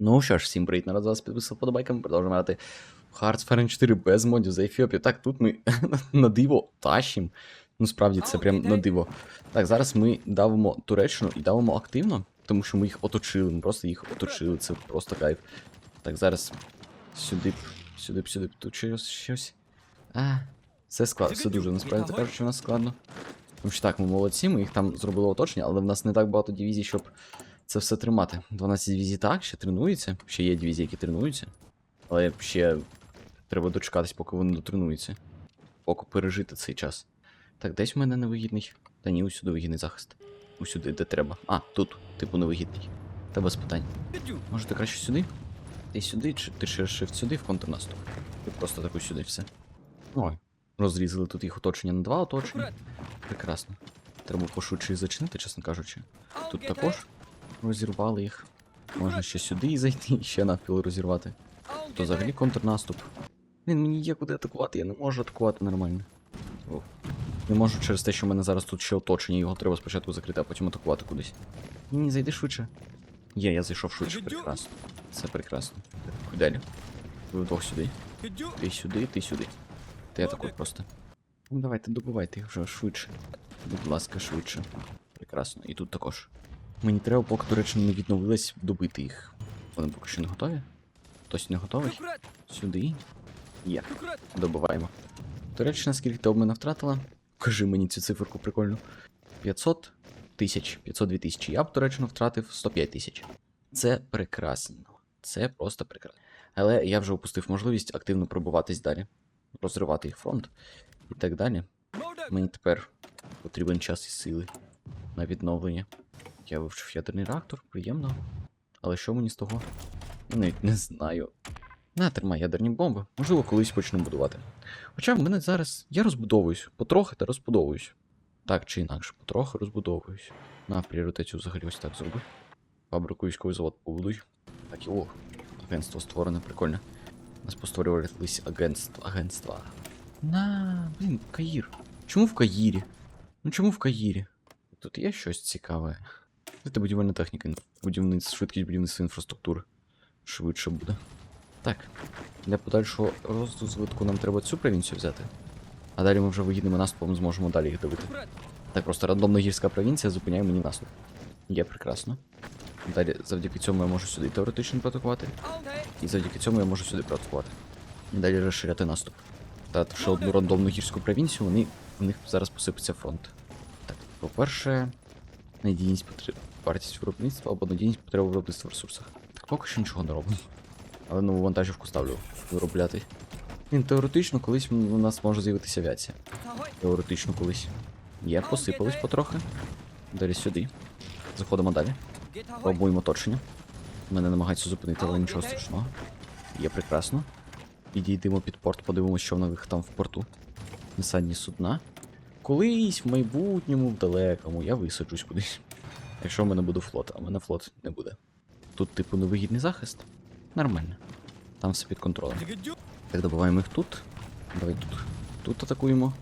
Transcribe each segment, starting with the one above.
Ну що ж, всім привіт, народ, з вас підписав подобайками, продовжуємо грати в Hearts 4 без модів за Ефіопію. Так, тут ми на диво тащим. Ну, справді, це прям на диво. Так, зараз ми давимо Туреччину і давимо активно, тому що ми їх оточили, ми просто їх оточили, це просто кайф. Так, зараз сюди, б, сюди, б, сюди, б, тут щось, щось. А, все складно, все дуже, насправді кажучи, у нас складно. Тому що так, ми молодці, ми їх там зробили оточення, але в нас не так багато дивізій, щоб це все тримати. 12 дивізій так, ще тренуються. Ще є дивізії, які тренуються. Але ще треба дочекатись, поки вони дотренуються. Поки пережити цей час. Так, десь в мене невигідний. Та ні, усюди вигідний захист. Усюди, де треба. А, тут, типу, невигідний. Та без питань. Може ти краще сюди? Ти сюди, чи ти ще shift сюди в контрнаступ? Ти просто таку сюди все. Ой. Розрізали тут їх оточення на два оточення. Прекрасно. Треба пошвидше їх зачинити, чесно кажучи. Тут також розірвали їх. Можна ще сюди і зайти, і ще навпіл розірвати. То взагалі контрнаступ. Він мені є куди атакувати, я не можу атакувати нормально. О. Не можу через те, що в мене зараз тут ще оточення, його треба спочатку закрити, а потім атакувати кудись. Ні, ні, зайди швидше. Є, я зайшов швидше, прекрасно. Це прекрасно. Далі. Ви вдвох сюди. Ти сюди, ти сюди. Ти атакуй просто. Ну давайте, добивайте їх вже швидше. Будь ласка, швидше. Прекрасно. І тут також. Мені треба, поки Туреччина не відновилась, добити їх. Вони поки що не готові. Хтось не готовий. Сюди. Є. Добиваємо. Туреччина скільки ти обмена втратила? Кажи мені цю циферку прикольну. 500 тисяч, 502 тисячі. Я б Туреччину втратив 105 тисяч. Це прекрасно. Це просто прекрасно. Але я вже упустив можливість активно пробуватись далі, розривати їх фронт і так далі. Мені тепер потрібен час і сили на відновлення. Я вивчив ядерний реактор, приємно. Але що мені з того? Навіть не знаю. На, тримай ядерні бомби. Можливо, колись почну будувати. Хоча в мене зараз. Я розбудовуюсь, потрохи та розбудовуюсь. Так чи інакше, потрохи розбудовуюсь. На, пріоритеті взагалі ось так зроби. Фабрику військовий завод побудуй. Так і о, агентство створене, прикольно. У нас постворювались агентства. агентства. На, блін, Каїр. Чому в Каїрі? Ну чому в Каїрі? Тут є щось цікаве. Це будівельна техніка, будівництво, швидкість будівництва інфраструктури. Швидше буде. Так. Для подальшого розвитку нам треба цю провінцію взяти. А далі ми вже вигідними наступом зможемо далі їх давити. Так, просто рандомна гірська провінція зупиняє мені наступ. Є прекрасно. Далі завдяки цьому я можу сюди теоретично проатакувати. І завдяки цьому я можу сюди проатакувати. Далі розширяти наступ. Та ще одну рандомну гірську провінцію, вони, у них зараз посипеться фронт. Так, по-перше, надійність потреб... вартість виробництва або надійність потреб виробництва в ресурсах. Так поки що нічого не робимо. Але нову вантажівку ставлю виробляти. Він теоретично колись у нас може з'явитися авіація. Теоретично колись. Є, посипались потрохи. Далі сюди. Заходимо далі. Пробуємо оточення. Мене намагаються зупинити, але нічого страшного. Є прекрасно. Підійдемо під порт, подивимося, що в них там в порту. Насадні судна. Колись в майбутньому, в далекому, я висаджусь кудись. Якщо в мене буде флот, а в мене флот не буде. Тут, типу, невигідний захист. Нормально. Там все під контролем. Так, добиваємо їх тут. Давай тут. Тут атакуємо.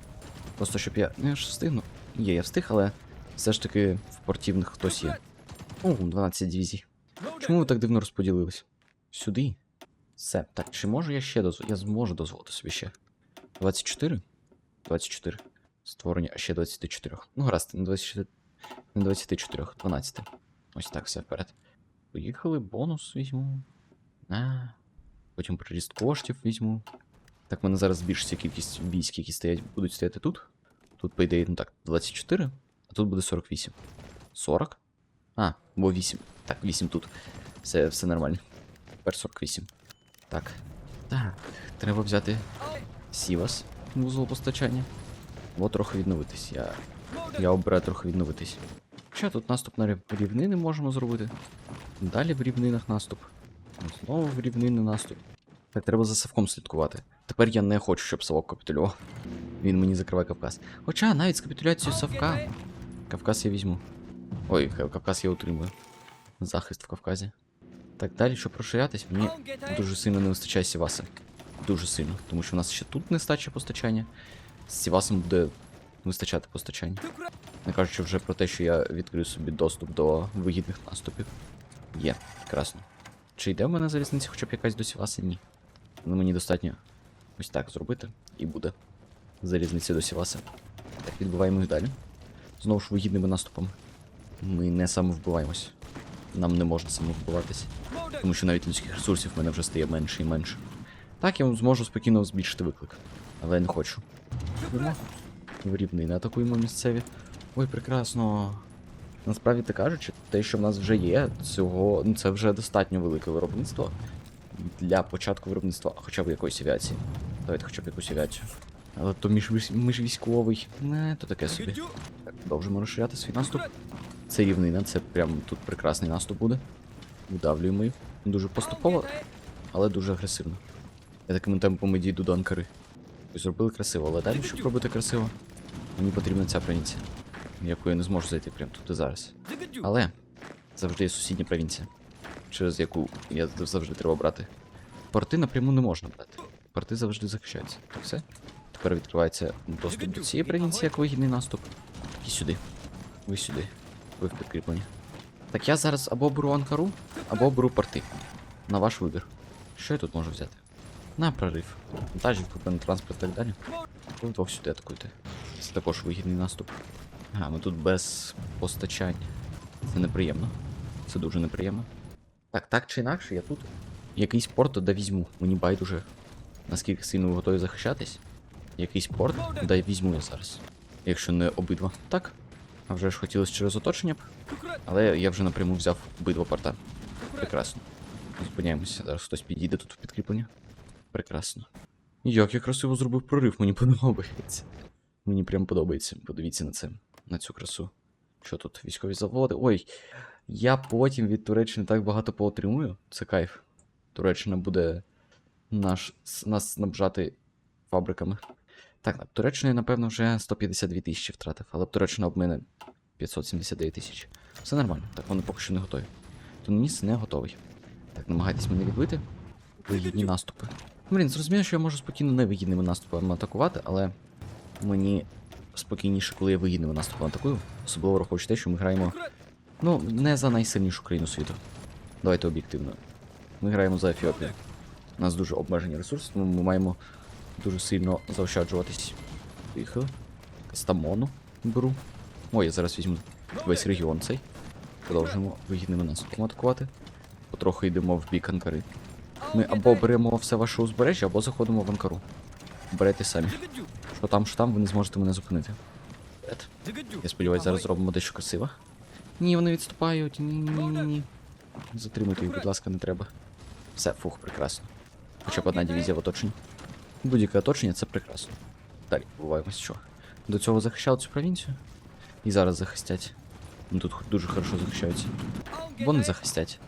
Просто щоб я. Я ж встигну. Є, я встиг, але все ж таки в портівних хтось є. О, 12 дивізій. Чому ви так дивно розподілились? Сюди? Все. Так, чи можу я ще дозволити? Я зможу дозволити собі ще. 24? 24. Створення ще 24. Ну, гаразд, не 24. Не 24, 12. Ось так, все вперед. Поїхали, бонус візьму. А, потім приріст коштів візьму. Так, в мене зараз збільшиться кількість військ, які стоять, будуть стояти тут. Тут, по ідеї, ну так, 24, а тут буде 48. 40? А, бо 8. Так, 8 тут. Все, все нормально. Тепер 48. Так. Так, треба взяти Сівас, вузол постачання. Або трохи відновитись. Я. Я обираю трохи відновитись. Що тут наступ на рівнини можемо зробити? Далі в рівнинах наступ. Знову в рівнини наступ. Так, треба за Савком слідкувати. Тепер я не хочу, щоб Савок капітулював. Він мені закриває Кавказ. Хоча навіть з капітуляцією Савка. Кавказ я візьму. Ой, Кавказ я утримую. Захист в Кавказі. Так, далі, щоб розширятись, мені дуже сильно не вистачає Сіваса. Дуже сильно. Тому що у нас ще тут нестача постачання. З Сівасом буде вистачати постачання. Не кажучи вже про те, що я відкрив собі доступ до вигідних наступів. Є, прекрасно. Чи йде в мене залізниця хоча б якась до Сіваси? Ні. Ну мені достатньо ось так зробити, і буде. Залізниця до Сіваси. Так, відбиваємо їх далі. Знову ж вигідними наступами. Ми не самовбиваємось. Нам не можна самовбиватись. Тому що навіть людських ресурсів в мене вже стає менше і менше. Так, я зможу спокійно збільшити виклик. Але я не хочу. Йдемо. В рівнини атакуємо місцеві. Ой, прекрасно. Насправді так кажучи, те, що в нас вже є, цього ну, це вже достатньо велике виробництво для початку виробництва хоча б якоїсь авіації. Давайте хоча б якусь авіацію. Але то між, міжвійськовий. Не, то таке собі. Так, продовжимо розширяти свій наступ. Це рівнина, це прям тут прекрасний наступ буде. Видавлюємо їх. Дуже поступово, але дуже агресивно. Я такими темпами дійду до Анкари. Ось Зробили красиво, але далі, щоб робити красиво, мені потрібна ця провінція, яку я не зможу зайти прямо тут і зараз. Але завжди є сусідня провінція, через яку я завжди треба брати. Порти напряму не можна брати. Порти завжди захищаються. Так все. Тепер відкривається доступ до цієї провінції як вигідний наступ. І сюди. Ви сюди. Ви в підкріпленні. Так я зараз або беру Анкару, або беру порти. На ваш вибір. Що я тут можу взяти? На прорив. Вантажівку, транспорт і так далі. Ви вдвох сюди атакуйте. Це також вигідний наступ. А, ми тут без постачання. Це неприємно. Це дуже неприємно. Так, так чи інакше, я тут якийсь порт де візьму. Мені байдуже. Наскільки сильно ви готові захищатись? Якийсь порт, де візьму я зараз. Якщо не обидва. Так. А вже ж хотілося через оточення б. Але я вже напряму взяв обидва порта. Прекрасно. Зупиняємося. Зараз хтось підійде тут в підкріплення. Прекрасно. Як я красиво зробив прорив, мені подобається. Мені прям подобається. Подивіться на це, на цю красу. Що тут? Військові заводи. Ой, я потім від Туреччини так багато поотримую. Це кайф. Туреччина буде наш, нас снабжати фабриками. Так, над Туреччиною, напевно, вже 152 тисячі втратив, але Туреччина об мене 579 тисяч. Все нормально, так вони поки що не готові. Туніс не готовий. Так, намагайтесь мене відбити. Вигідні наступи. Блін, зрозуміло, що я можу спокійно невигідними наступами атакувати, але мені спокійніше, коли я вигідними наступами атакую. Особливо враховуючи те, що ми граємо. Ну, не за найсильнішу країну світу. Давайте об'єктивно. Ми граємо за Ефіопію. У нас дуже обмежені ресурси, тому ми маємо дуже сильно заощаджуватись. Поїхали. Кастамону беру. Ой, я зараз візьму весь регіон цей. Продовжуємо вигідними наступами атакувати. Потроху йдемо в бік Анкари. Ми або беремо все ваше узбережжя, або заходимо в Анкару. Берете самі. Що там, що там, ви не зможете мене зупинити. Я сподіваюся, зараз зробимо дещо красиво. Ні, вони відступають. Ні, ні, ні, ні. Затримуйте їх, будь ласка, не треба. Все, фух, прекрасно. Хоча б одна дивізія в оточенні. Будь-яке оточення це прекрасно. Далі побуваємось, що. До цього захищали цю провінцію. І зараз захистять. Ну тут дуже хорошо захищаються. Вони захистять.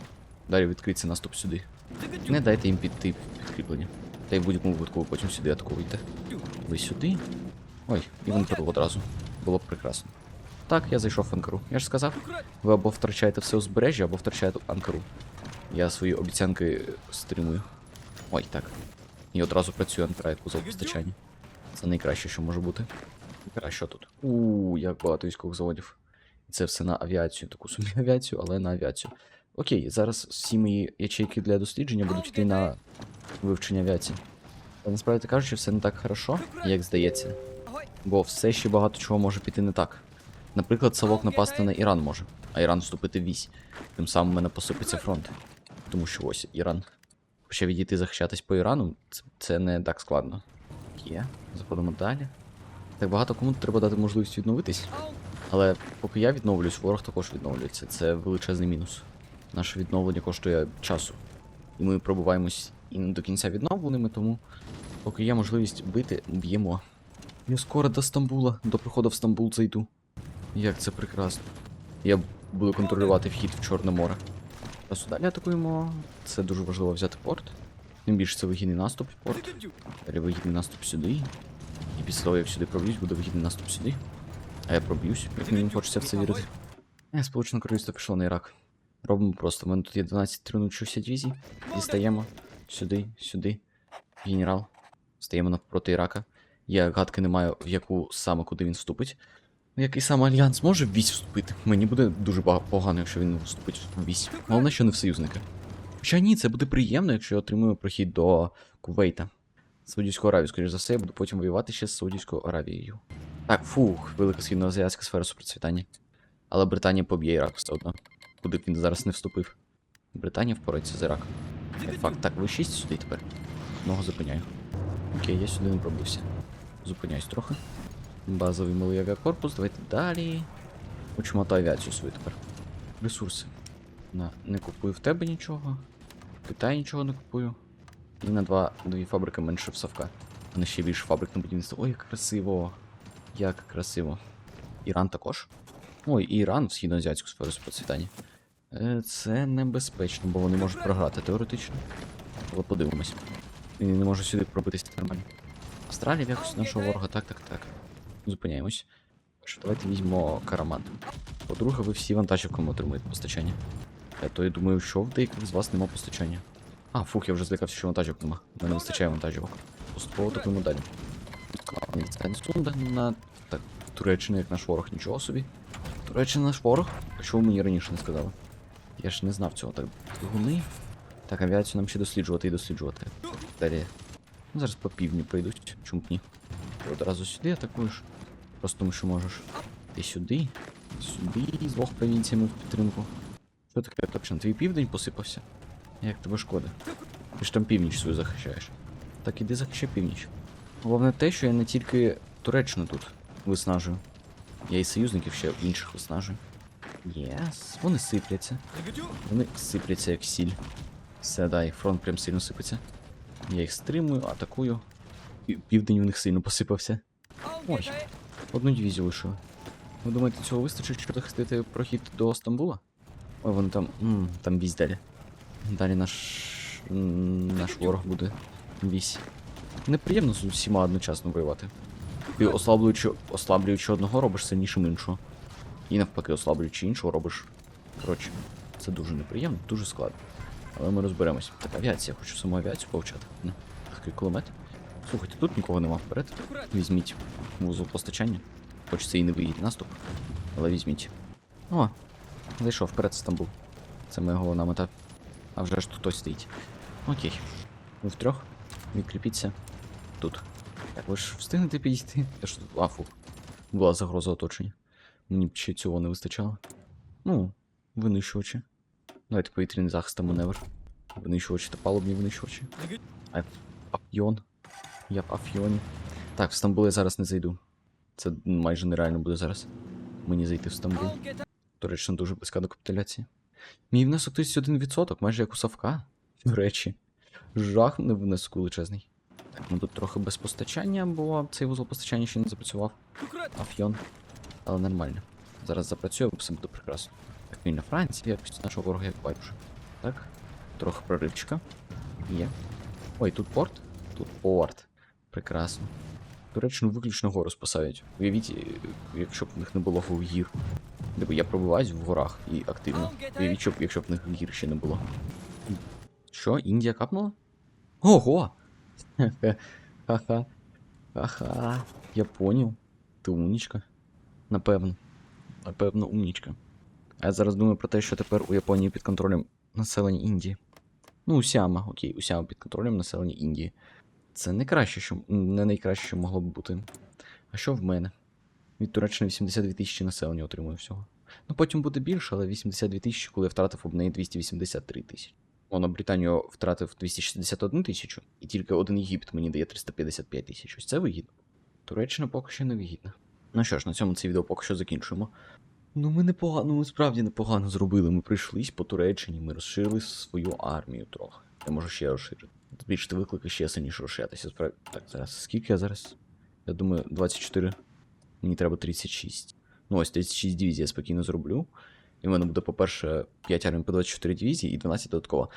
Далі відкриється наступ сюди. Не дайте їм піти підкріплення. Та й в будь-якому випадку ви потім сюди атакуєте. Ви сюди? Ой, і в Анкару одразу. Було б прекрасно. Так, я зайшов в Анкару. Я ж сказав, ви або втрачаєте все узбережжя, або втрачаєте Анкару. Я свої обіцянки стримую. Ой, так. І одразу працює Анкара як узол постачання. Це найкраще, що може бути. А що тут? У, як багато військових заводів. І це все на авіацію, таку собі авіацію, але на авіацію. Окей, зараз всі мої ячейки для дослідження будуть йти на вивчення авіації. Та насправді кажучи, все не так хорошо, як здається. Бо все ще багато чого може піти не так. Наприклад, Савок напасти на Іран може, а Іран вступити в вісь. Тим самим в мене посипеться фронт. Тому що ось Іран. Ще відійти захищатись по Ірану, це, це не так складно. Є, заходимо далі. Так багато кому треба дати можливість відновитись. Але поки я відновлююсь, ворог також відновлюється. Це величезний мінус. Наше відновлення коштує часу. І ми пробуваємось і не до кінця відновленими, тому поки є можливість бити, б'ємо. Я скоро до Стамбула, до приходу в Стамбул зайду. Як це прекрасно. Я буду контролювати вхід в Чорне море. Раз далі атакуємо. Це дуже важливо взяти порт. Тим більше це вигідний наступ порт. Далі вигідний наступ сюди. І після того, як сюди проб'юсь, буде вигідний наступ сюди. А я проб'юсь, як мені хочеться в це вірити. Е, Сполучене Королівство пішло на Ірак. Робимо просто. У мене тут є 12 тренуючих дивізій. Дістаємо сюди, сюди. Генерал. Стаємо навпроти Ірака. Я гадки не маю, в яку саме куди він вступить. Ну, Який саме альянс може в вісь вступити? Мені буде дуже погано, якщо він вступить в вісь. Головне, що не в союзники. Хоча ні, це буде приємно, якщо я отримую прохід до Кувейта. Саудівську Аравію, скоріш за все, я буду потім воювати ще з Саудівською Аравією. Так, фух, велика східноазіатська сфера супроцвітання. Але Британія поб'є Ірак все одно. Куди б він зараз не вступив. Британія впорається з Іраком. Факт, так, ви 6 сюди тепер. Одного зупиняю. Окей, я сюди не пробився. Зупиняюсь трохи. Базовий малий авіакорпус, давайте далі. Учмота авіацію свою тепер. Ресурси. На, не купую в тебе нічого. В Китаї нічого не купую. І на два, дві фабрики менше в Савка. А на ще більше фабрик на будівництво. Ой, як красиво. Як красиво. Іран також. Ой, і Іран в східноазіатську сферу процвітання. Е, Це небезпечно, бо вони можуть програти теоретично. Але подивимось. І не можу сюди пробитися нормально. Австралія в якості нашого ворога, так, так, так. Зупиняємось. Давайте візьмемо карамат. По-друге, ви всі вантажівками отримуєте постачання. Я то я думаю, що в деяких з вас нема постачання. А, фух, я вже злякався, що вантажівок нема. У мене вистачає вантажівок. Поступово такому далі. Сунда на так, Туреччина як наш ворог, нічого собі. Туреччина наш ворог? Чого мені раніше не сказали? Я ж не знав цього. Так, двигуни. Так, авіацію нам ще досліджувати і досліджувати. Далі. Ну, зараз по півдні прийдуть. Чому б ні? Ти одразу сюди атакуєш. Просто тому що можеш. Ти сюди, сюди з двох провінціями в підтримку. Що таке точно? Твій південь посипався? Як тебе шкода? Ти ж там північ свою захищаєш. Так іди захищай північ. Головне те, що я не тільки Туреччину тут виснажую. Я і союзників ще інших виснажую. Єс, вони сипляться. Вони сипляться як сіль. Все, да, фронт прям сильно сипеться. Я їх стримую, атакую. Південь у них сильно посипався. Ой, одну дивізію лишили. Ви думаєте, цього вистачить, щоб захистити прохід до Стамбула? Ой, вони там. М, там вісь далі. Далі наш. наш ворог буде вісь. Неприємно з усіма одночасно воювати. Ти ослаблюючи, ослаблюючи одного, робиш сильнішим іншого. І навпаки, ослаблюючи іншого, робиш. Коротше, це дуже неприємно, дуже складно. Але ми розберемось. Так, авіація, хочу саму авіацію повчати. Ну, такий кулемет. Слухайте, тут нікого нема вперед. Візьміть вузол постачання. Хоч це і не виїде наступ, але візьміть. О, зайшов вперед Стамбул. Це моя головна мета. А вже ж тут хтось стоїть. Окей. Ви втрьох? Відкріпіться. Тут. Так, ви ж встигнете підійти? Я ж тут. А. Була загроза оточення. Мені б ще цього не вистачало. Ну, винищувачі. Давайте повітряний захист та маневр. Винищувачі та палубні винищувачі. А, Афйон. Я в Афйоні. Так, в Стамбул я зараз не зайду. Це майже нереально буде зараз. Мені зайти в Стамбул. Туреччина дуже близька до капітуляції. Мій внесок 31%, майже як у Савка. До речі. Жах на внеску величезний. Ну тут трохи без постачання, бо цей вузол постачання ще не запрацював. Афйон. Але нормально. Зараз запрацює, все буде прекрасно. Так, вільна Франція, якось нашого ворога як байдуже. Так. Трохи проривчика. Є. Ой, тут порт? Тут порт. Прекрасно. Туреччину виключно гору спасають. Уявіть, якщо б в них не було гір. Диби, я пробиваюсь в горах і активно. Уявіть, якщо б в них гір ще не було. Що, Індія капнула? Ого! Ха-ха. Ха-ха. Я понял. Ти умнічка. Напевно. Напевно, умнічка. А я зараз думаю про те, що тепер у Японії під контролем населення Індії. Ну, Усяма, окей, Усяма під контролем населення Індії. Це не краще, що не найкраще, що могло б бути. А що в мене? Від Туреччини 82 тисячі населення отримую всього. Ну потім буде більше, але 82 тисячі, коли я втратив об неї 283 тисячі. Воно Британію втратив 261 тисячу, і тільки один Єгипет мені дає 355 тисяч. Ось це вигідно. Туреччина поки що не вигідна. Ну що ж, на цьому це відео поки що закінчуємо. Ну ми непогано, ми справді непогано зробили. Ми прийшлись по Туреччині, ми розширили свою армію трохи. Я можу ще розширити. Збільшити виклики ще сильніше розширятися. Справ... Так, зараз. Скільки я зараз? Я думаю, 24. Мені треба 36. Ну ось 36 дивізій я спокійно зроблю. І в мене буде, по-перше, 5 армій по 24 дивізії і 12 додатково.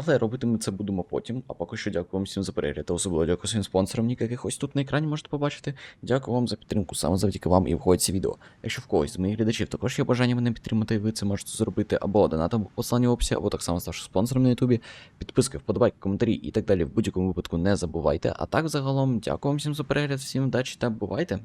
Але робити ми це будемо потім. А поки що дякую вам всім за перегляд. Та особливо дякую своїм спонсорам, яких ось тут на екрані можете побачити. Дякую вам за підтримку. Саме завдяки вам і виходить це відео. Якщо в когось з моїх глядачів також є бажання мене підтримати, і ви це можете зробити або донатом по посланню в описі, або так само ставши спонсором на Ютубі. Підписки, вподобайки, коментарі і так далі. В будь-якому випадку не забувайте. А так загалом, дякую вам всім за перегляд, всім удачі та бувайте!